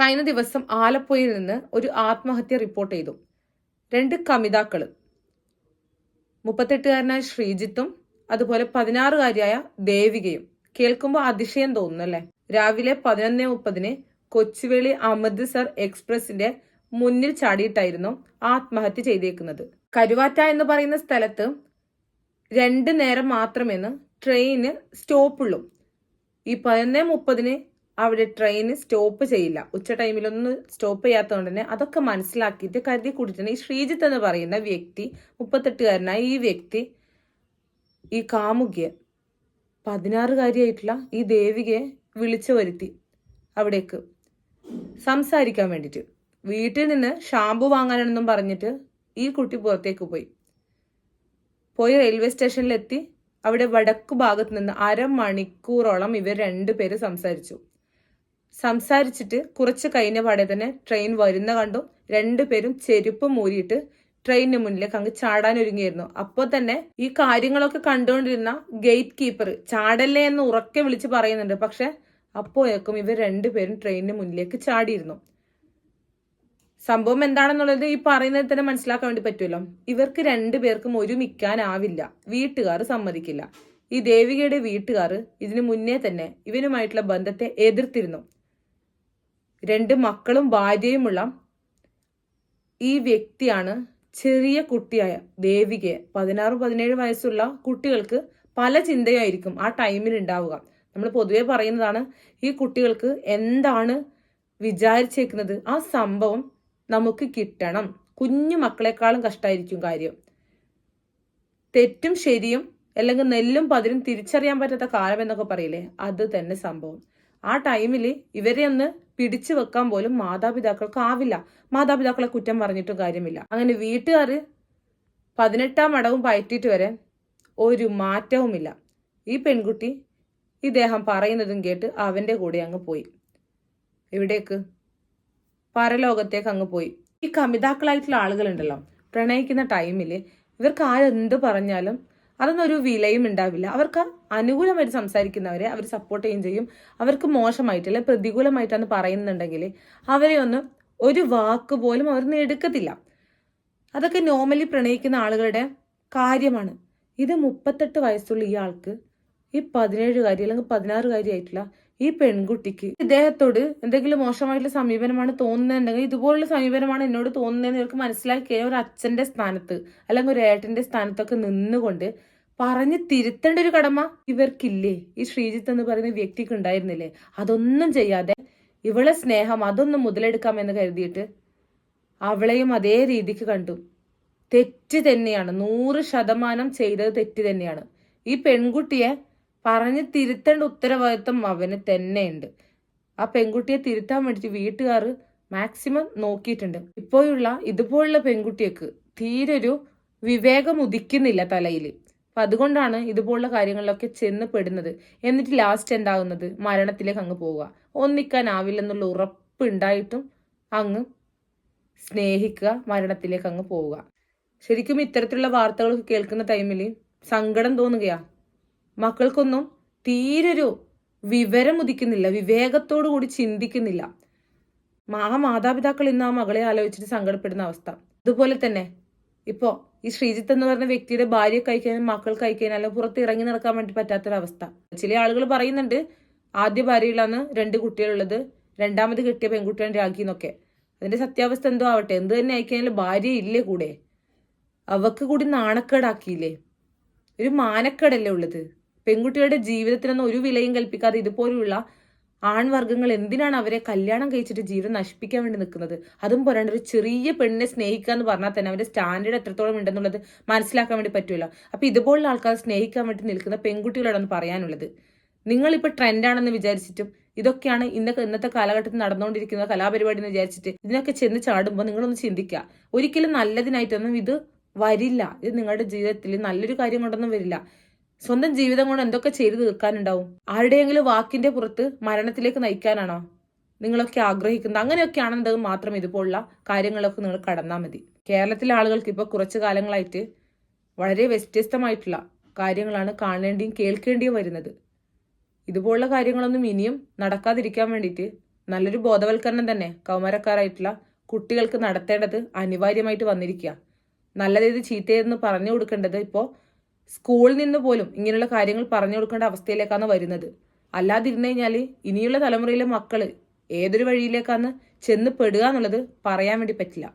കഴിഞ്ഞ ദിവസം ആലപ്പുഴയിൽ നിന്ന് ഒരു ആത്മഹത്യ റിപ്പോർട്ട് ചെയ്തു. രണ്ട് കമിതാക്കൾ മുപ്പത്തെട്ടുകാരനായ ശ്രീജിത്തും അതുപോലെ പതിനാറുകാരിയായ ദേവികയും. കേൾക്കുമ്പോൾ അതിശയം തോന്നുന്നു അല്ലേ? രാവിലെ പതിനൊന്ന് മുപ്പതിന് കൊച്ചുവേളി അമൃത്സർ എക്സ്പ്രസിന്റെ മുന്നിൽ ചാടിയിട്ടായിരുന്നു ആത്മഹത്യ ചെയ്തേക്കുന്നത്. കരുവാറ്റ എന്ന് പറയുന്ന സ്ഥലത്ത് രണ്ട് നേരം മാത്രമേന്ന് ട്രെയിന് സ്റ്റോപ്പുള്ളൂ. ഈ പതിനൊന്ന് മുപ്പതിന് അവിടെ ട്രെയിന് സ്റ്റോപ്പ് ചെയ്യില്ല. ഉച്ച ടൈമിലൊന്നും സ്റ്റോപ്പ് ചെയ്യാത്തതുകൊണ്ട് തന്നെ അതൊക്കെ മനസ്സിലാക്കിയിട്ട് കരുതി കൂട്ടിയിട്ടുണ്ട്. ഈ ശ്രീജിത്ത് എന്ന് പറയുന്ന വ്യക്തി മുപ്പത്തെട്ടുകാരനായ ഈ വ്യക്തി ഈ കാമുകിയെ പതിനാറുകാരിയായിട്ടുള്ള ഈ ദേവികയെ വിളിച്ചു വരുത്തി അവിടേക്ക് സംസാരിക്കാൻ വേണ്ടിയിട്ട്. വീട്ടിൽ നിന്ന് ഷാമ്പു വാങ്ങാനെന്നും പറഞ്ഞിട്ട് ഈ കുട്ടി പുറത്തേക്ക് പോയി. പോയി റെയിൽവേ സ്റ്റേഷനിലെത്തി അവിടെ വടക്കു ഭാഗത്ത് നിന്ന് അരമണിക്കൂറോളം ഇവർ രണ്ടുപേര് സംസാരിച്ചു. സംസാരിച്ചിട്ട് കുറച്ച് കഴിഞ്ഞ പാടെ തന്നെ ട്രെയിൻ വരുന്ന കണ്ടു. രണ്ടുപേരും ചെരുപ്പ് മൂരിയിട്ട് ട്രെയിനിന് മുന്നിലേക്ക് അങ്ങ് ചാടാൻ ഒരുങ്ങിയിരുന്നു. അപ്പോൾ തന്നെ ഈ കാര്യങ്ങളൊക്കെ കണ്ടുകൊണ്ടിരുന്ന ഗേറ്റ് കീപ്പർ ചാടല്ലേ എന്ന് ഉറക്കെ വിളിച്ച് പറയുന്നുണ്ട്. പക്ഷെ അപ്പോഴേക്കും ഇവർ രണ്ടുപേരും ട്രെയിനിന് മുന്നിലേക്ക് ചാടിയിരുന്നു. സംഭവം എന്താണെന്നുള്ളത് ഈ പറയുന്നത് തന്നെ മനസ്സിലാക്കാൻ വേണ്ടി പറ്റുമല്ലോ. ഇവർക്ക് രണ്ടുപേർക്കും ഒരുമിക്കാനാവില്ല. വീട്ടുകാർ സമ്മതിക്കില്ല. ഈ ദേവികയുടെ വീട്ടുകാർ ഇതിനു മുന്നേ തന്നെ ഇവനുമായിട്ടുള്ള ബന്ധത്തെ എതിർത്തിരുന്നു. രണ്ട് മക്കളും ഭാര്യയുമുള്ള ഈ വ്യക്തിയാണ് ചെറിയ കുട്ടിയായ ദേവികയെ. പതിനാറ് പതിനേഴ് വയസ്സുള്ള കുട്ടികൾക്ക് പല ചിന്തയായിരിക്കും ആ ടൈമിൽ ഉണ്ടാവുക. നമ്മൾ പൊതുവെ പറയുന്നതാണ് ഈ കുട്ടികൾക്ക് എന്താണ് വിചാരിച്ചേക്കുന്നത്? ആ സംഭവം നമുക്ക് കിട്ടണം. കുഞ്ഞു മക്കളെക്കാളും കഷ്ടമായിരിക്കും കാര്യം. തെറ്റും ശരിയും അല്ലെങ്കിൽ നെല്ലും പതിരും തിരിച്ചറിയാൻ പറ്റാത്ത കാലം എന്നൊക്കെ പറയില്ലേ? അത് തന്നെ സംഭവം. ആ ടൈമിൽ ഇവരെ ഒന്ന് പിടിച്ചു വെക്കാൻ പോലും മാതാപിതാക്കൾക്ക് ആവില്ല. മാതാപിതാക്കളെ കുറ്റം പറഞ്ഞിട്ടും കാര്യമില്ല. അങ്ങനെ വീട്ടുകാർ പതിനെട്ടാം അടവും പയറ്റിയിട്ട് വരെ ഒരു മാറ്റവുമില്ല. ഈ പെൺകുട്ടി ഇദ്ദേഹം പറയുന്നതും കേട്ട് അവന്റെ കൂടെ അങ്ങ് പോയി. എവിടേക്ക്? പരലോകത്തേക്ക് അങ്ങ് പോയി. ഈ കമിതാക്കളായിട്ടുള്ള ആളുകളുണ്ടല്ലോ. പ്രണയിക്കുന്ന ടൈമിൽ ഇവർക്ക് ആരെന്ത് പറഞ്ഞാലും അതൊന്നും ഒരു വിലയും ഉണ്ടാവില്ല. അവർക്ക് അനുകൂലമായിട്ട് സംസാരിക്കുന്നവരെ അവർ സപ്പോർട്ട് ചെയ്യുകയും ചെയ്യും. അവർക്ക് മോശമായിട്ട് അല്ലെ പ്രതികൂലമായിട്ടാണ് പറയുന്നുണ്ടെങ്കിൽ അവരെ ഒന്നും ഒരു വാക്ക് പോലും അവർ എടുക്കത്തില്ല. അതൊക്കെ നോർമലി പ്രണയിക്കുന്ന ആളുകളുടെ കാര്യമാണ്. ഇത് മുപ്പത്തെട്ട് വയസ്സുള്ള ഈ ആൾക്ക് ഈ പതിനേഴുകാരി അല്ലെങ്കിൽ പതിനാറുകാരി ആയിട്ടുള്ള ഈ പെൺകുട്ടിക്ക് ഇദ്ദേഹത്തോട് എന്തെങ്കിലും മോശമായിട്ടുള്ള സമീപനമാണ് തോന്നുന്നുണ്ടെങ്കിൽ ഇതുപോലുള്ള സമീപനമാണ് എന്നോട് തോന്നുന്നതെന്ന് ഇവർക്ക് മനസ്സിലാക്കി ഒരു അച്ഛന്റെ സ്ഥാനത്ത് അല്ലെങ്കിൽ ഒരു ഏട്ടന്റെ സ്ഥാനത്തൊക്കെ നിന്നുകൊണ്ട് പറഞ്ഞ് തിരുത്തേണ്ട ഒരു കടമ ഇവർക്കില്ലേ? ഈ ശ്രീജിത്ത് എന്ന് പറയുന്ന വ്യക്തിക്ക് ഉണ്ടായിരുന്നില്ലേ? അതൊന്നും ചെയ്യാതെ ഇവളെ സ്നേഹം അതൊന്നും മുതലെടുക്കാമെന്ന് കരുതിയിട്ട് അവളെയും അതേ രീതിക്ക് കണ്ടു. തെറ്റ് തന്നെയാണ്. നൂറ് ശതമാനം ചെയ്തത് തെറ്റ് തന്നെയാണ്. ഈ പെൺകുട്ടിയെ പറഞ്ഞ് തിരുത്തേണ്ട ഉത്തരവാദിത്വം അവന് തന്നെയുണ്ട്. ആ പെൺകുട്ടിയെ തിരുത്താൻ വേണ്ടിയിട്ട് വീട്ടുകാർ മാക്സിമം നോക്കിയിട്ടുണ്ട്. ഇപ്പോഴുള്ള ഇതുപോലുള്ള പെൺകുട്ടിയൊക്കെ തീരൊരു വിവേകം ഉദിക്കുന്നില്ല തലയിൽ. അപ്പൊ അതുകൊണ്ടാണ് ഇതുപോലുള്ള കാര്യങ്ങളിലൊക്കെ ചെന്ന് പെടുന്നത്. എന്നിട്ട് ലാസ്റ്റ് എന്താകുന്നത്? മരണത്തിലേക്ക് അങ്ങ് പോവുക. ഒന്നിക്കാനാവില്ലെന്നുള്ള ഉറപ്പ് ഉണ്ടായിട്ടും അങ്ങ് സ്നേഹിക്കുക മരണത്തിലേക്ക് അങ്ങ് പോവുക. ശരിക്കും ഇത്തരത്തിലുള്ള വാർത്തകളൊക്കെ കേൾക്കുന്ന ടൈമിൽ സങ്കടം തോന്നുകയാ. മക്കൾക്കൊന്നും തീരൊരു വിവരം ഉദിക്കുന്നില്ല വിവേകത്തോടു കൂടി ചിന്തിക്കുന്നില്ല. ആ മാതാപിതാക്കൾ ഇന്ന് ആ മകളെ ആലോചിച്ചിട്ട് സങ്കടപ്പെടുന്ന അവസ്ഥ. അതുപോലെ തന്നെ ഇപ്പോ ഈ ശ്രീജിത്ത് എന്ന് പറഞ്ഞ വ്യക്തിയുടെ ഭാര്യ കഴിക്കാനും മക്കൾ കഴിക്കാനും അല്ലെങ്കിൽ പുറത്ത് ഇറങ്ങി നടക്കാൻ വേണ്ടി പറ്റാത്തൊരവസ്ഥ. ചില ആളുകൾ പറയുന്നുണ്ട് ആദ്യ ഭാര്യയിലാണ് രണ്ട് കുട്ടികളുള്ളത് രണ്ടാമത് കിട്ടിയ പെൺകുട്ടിയാണ് രാഖി എന്നൊക്കെ. അതിന്റെ സത്യാവസ്ഥ എന്തോ ആവട്ടെ എന്ത് തന്നെ അയക്കാനും ഭാര്യ ഇല്ലേ കൂടെ? അവക്ക് കൂടി നാണക്കേടാക്കിയില്ലേ? ഒരു മാനക്കേടല്ലേ ഉള്ളത്? പെൺകുട്ടികളുടെ ജീവിതത്തിനൊന്നും ഒരു വിലയും കൽപ്പിക്കാതെ ഇതുപോലുള്ള ആൺവർഗങ്ങൾ എന്തിനാണ് അവരെ കല്യാണം കഴിച്ചിട്ട് ജീവിതം നശിപ്പിക്കാൻ വേണ്ടി നിൽക്കുന്നത്? അതും പോരാണ്ട് ഒരു ചെറിയ പെണ്ണിനെ സ്നേഹിക്കുക എന്ന് പറഞ്ഞാൽ തന്നെ അവന്റെ സ്റ്റാൻഡേർഡ് എത്രത്തോളം ഉണ്ടെന്നുള്ളത് മനസ്സിലാക്കാൻ വേണ്ടി പറ്റൂല. അപ്പൊ ഇതുപോലുള്ള ആൾക്കാർ സ്നേഹിക്കാൻ വേണ്ടി നിൽക്കുന്ന പെൺകുട്ടികളോടൊന്ന് പറയാനുള്ളത്. നിങ്ങളിപ്പോൾ ട്രെൻഡാണെന്ന് വിചാരിച്ചിട്ടും ഇതൊക്കെയാണ് ഇന്നത്തെ ഇന്നത്തെ കാലഘട്ടത്തിൽ നടന്നുകൊണ്ടിരിക്കുന്ന കലാപരിപാടി എന്ന് വിചാരിച്ചിട്ട് ഇതിനൊക്കെ ചെന്ന് ചാടുമ്പോൾ നിങ്ങളൊന്ന് ചിന്തിക്കുക. ഒരിക്കലും നല്ലതിനായിട്ടൊന്നും ഇത് വരില്ല. ഇത് നിങ്ങളുടെ ജീവിതത്തിൽ നല്ലൊരു കാര്യം കൊണ്ടൊന്നും വരില്ല. സ്വന്തം ജീവിതം കൊണ്ട് എന്തൊക്കെ ചെയ്തു തീർക്കാനുണ്ടാവും? ആരുടെയെങ്കിലും വാക്കിന്റെ പുറത്ത് മരണത്തിലേക്ക് നയിക്കാനാണോ നിങ്ങളൊക്കെ ആഗ്രഹിക്കുന്നത്? അങ്ങനെയൊക്കെയാണെന്നത് മാത്രം ഇതുപോലുള്ള കാര്യങ്ങളൊക്കെ നിങ്ങൾ കടന്നാൽ മതി. കേരളത്തിലെ ആളുകൾക്ക് ഇപ്പോൾ കുറച്ചു കാലങ്ങളായിട്ട് വളരെ വ്യത്യസ്തമായിട്ടുള്ള കാര്യങ്ങളാണ് കാണേണ്ടിയും കേൾക്കേണ്ടിയും വരുന്നത്. ഇതുപോലുള്ള കാര്യങ്ങളൊന്നും ഇനിയും നടക്കാതിരിക്കാൻ വേണ്ടിയിട്ട് നല്ലൊരു ബോധവൽക്കരണം തന്നെ കൗമാരക്കാരായിട്ടുള്ള കുട്ടികൾക്ക് നടത്തേണ്ടത് അനിവാര്യമായിട്ട് വന്നിരിക്കുക. നല്ലതേത് ചീത്തയെന്ന് പറഞ്ഞു കൊടുക്കേണ്ടത് ഇപ്പോൾ സ്കൂളിൽ നിന്ന് പോലും ഇങ്ങനെയുള്ള കാര്യങ്ങൾ പറഞ്ഞു കൊടുക്കേണ്ട അവസ്ഥയിലേക്കാണ് വരുന്നത്. അല്ലാതിരുന്നു കഴിഞ്ഞാൽ ഇനിയുള്ള തലമുറയിലെ മക്കൾ ഏതൊരു വഴിയിലേക്കാണ് ചെന്ന് പെടുക എന്നുള്ളത് പറയാൻ വേണ്ടി പറ്റില്ല.